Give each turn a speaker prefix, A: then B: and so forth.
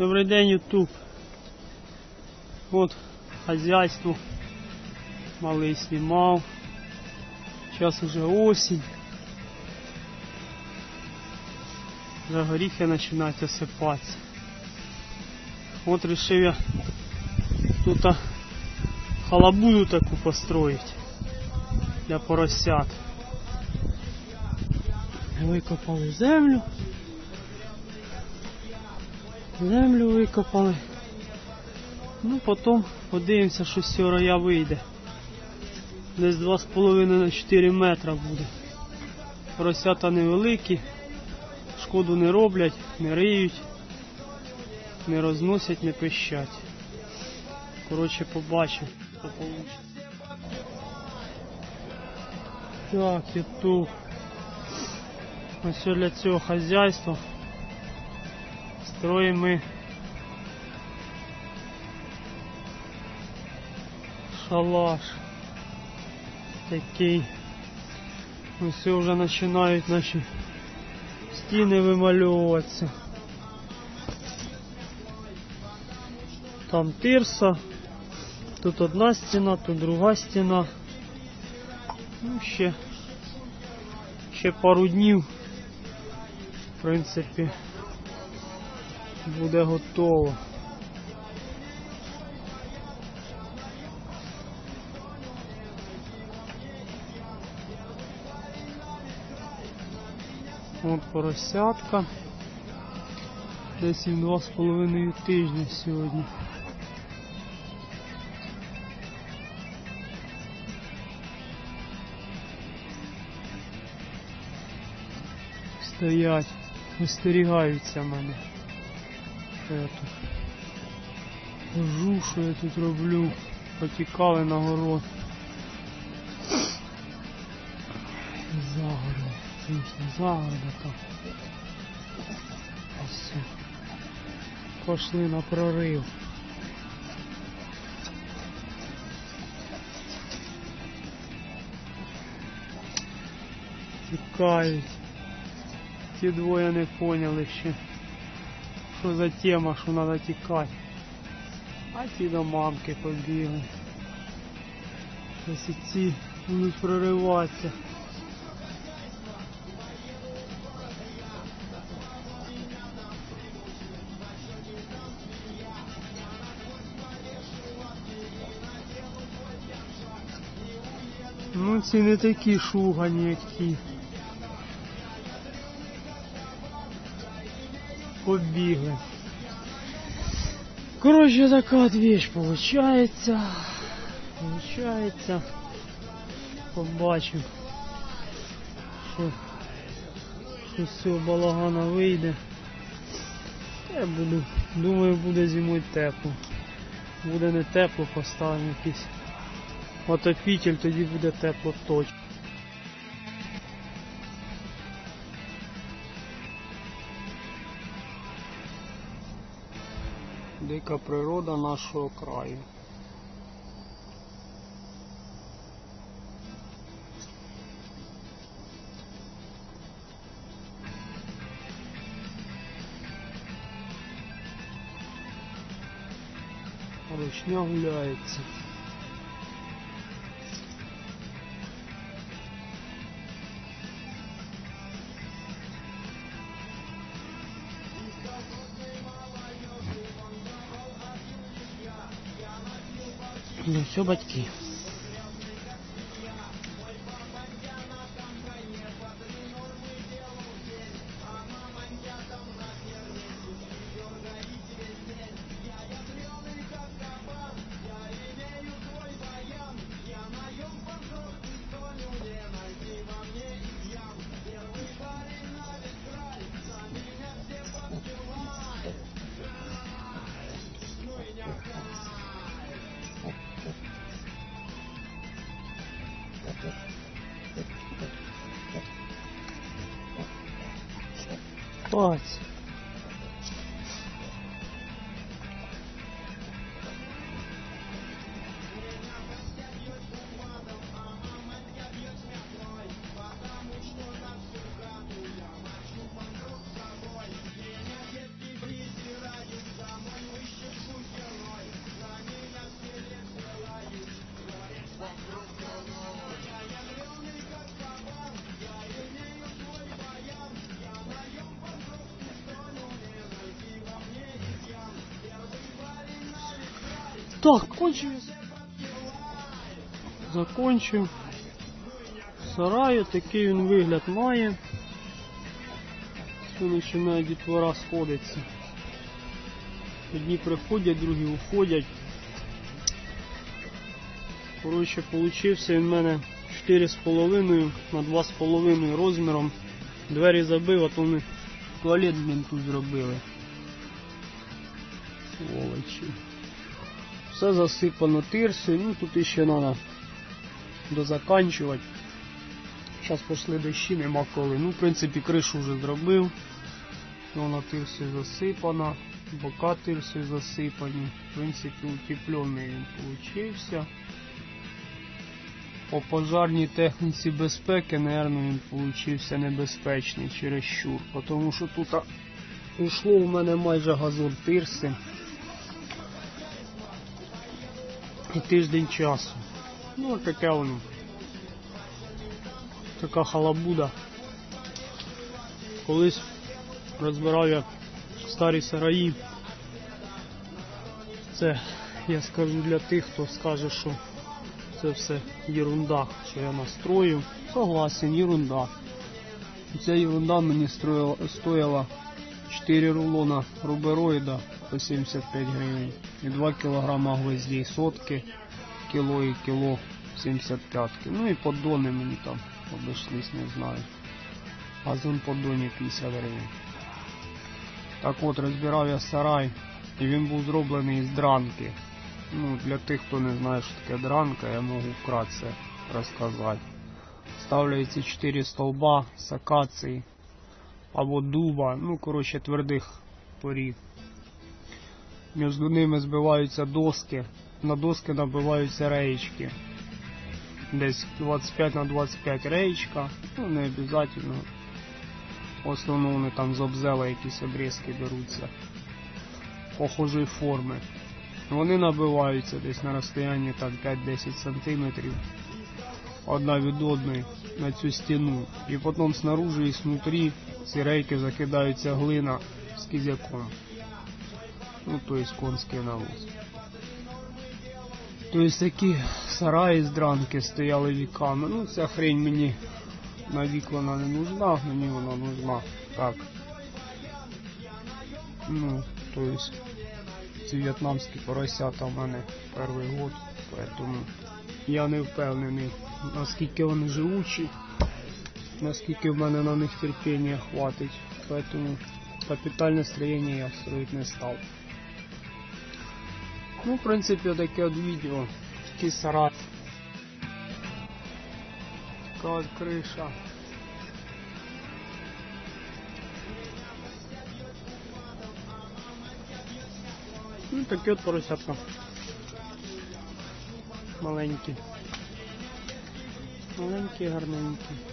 A: Добрий день, Ютуб. От хазяйство. Малий знімав. Зараз уже осінь. Вже горіхи починають осипатися. От решив я тут халабуду таку построїть для поросят. Викопали землю. Землю викопали. Ну, потім подивимося, що з цього рая вийде. Десь 2,5 на 4 метра буде. Поросята невеликі, шкоду не роблять, не риють, не розносять, не пищать. Коротше, побачимо, що вийде. Так, ютуб. Ось для цього хазяйства. Строїмо ми шалаш. Такий. Ось все вже починають наші стіни вимальовуватися. Там тирса, тут одна стіна, тут друга стіна. Ну, ще, ще пару днів, в принципі, буде готово. От поросятка. Десь два з половиною тижня сьогодні. Стоять, остерігаються мене. Я тут хожу, що я тут роблю. Потікали на город. Загород. Звісно, загорода там. Пошли на прорив. Тікають. Ті двоє не поняли ще. Що за тема, що треба тікати. А ті до мамки побігли. Ось ці будуть прориватися. Ну ці не такі шугані, як ті. Побігли. Коротше, така от вещь получается. Получается. Побачимо. Що, що з цього балагана вийде. Я буду, думаю, буде зимою тепло. Буде не тепло, поставимо якийсь отопитель, тоді буде тепло точно. Дика природа нашого краю. Ручня гуляється. Все, батьки. 我去。Так, кончив. Закончив. Сараю, такий він вигляд має. Все починає дітвора сходиться. Одні приходять, другі уходять. Коротше, получився він в мене 4,5 на 2,5 розміром. Двері забив, а то вони туалет блін тут зробили. Сволочі. Все засипано тирсою, ну тут іще треба дозаканчувати. Зараз пішли дощі, нема коли. Ну, в принципі, кришу вже зробив. Вона тирсою засипана, бока тирсою засипані. В принципі, утеплений він получився. По пожарній техніці безпеки, мабуть, він получився небезпечний через щур. Тому що тут ушло у мене майже газон тирси. І тиждень часу. Ну, таке воно. Така халабуда. Колись розбирав я старі сараї. Це я скажу для тих, хто скаже, що це все єрунда, що я настрою. Согласен, єрунда. І Ця єрунда мені стояла 4 рулона рубероїда по 75 гривень і 2 кілограма гвоздей сотки, кіло і кіло 75. Ну і поддони мені там обійшлись, не знаю. Газон поддоні 50 гривень. Так от розбирав я сарай, і він був зроблений з дранки. Ну, для тих, хто не знає, що таке дранка, я можу вкратце розказати. Ставляються 4 столба з акації або дуба, ну, коротше, твердих порід. Між ними збиваються доски, на доски набиваються реєчки. Десь 25 на 25 реєчка, ну не обов'язково. Вони там з обзела якісь обрізки беруться похожої форми. Вони набиваються десь на розстоянні 5-10 сантиметрів одна від одної на цю стіну. І потім снаружи і снутрі ці рейки закидаються глина з кізяком. Ну, то есть конський навоз. Тобто такі сараї з дранки стояли віками. Ну, ця хрень мені на вік вона не нужна, мені вона нужна так. Ну, то есть ці в'єтнамські поросята в мене перший год, поэтому я не впевнений, наскільки вони живучі, наскільки в мене на них терпіння хватить. Поэтому капітальне строєння я строїть не став. Ну, в принципі, таке от відео. Такий сарай. Така от криша. Ну, такі от поросятка. Маленькі. Маленькі, гарненькі.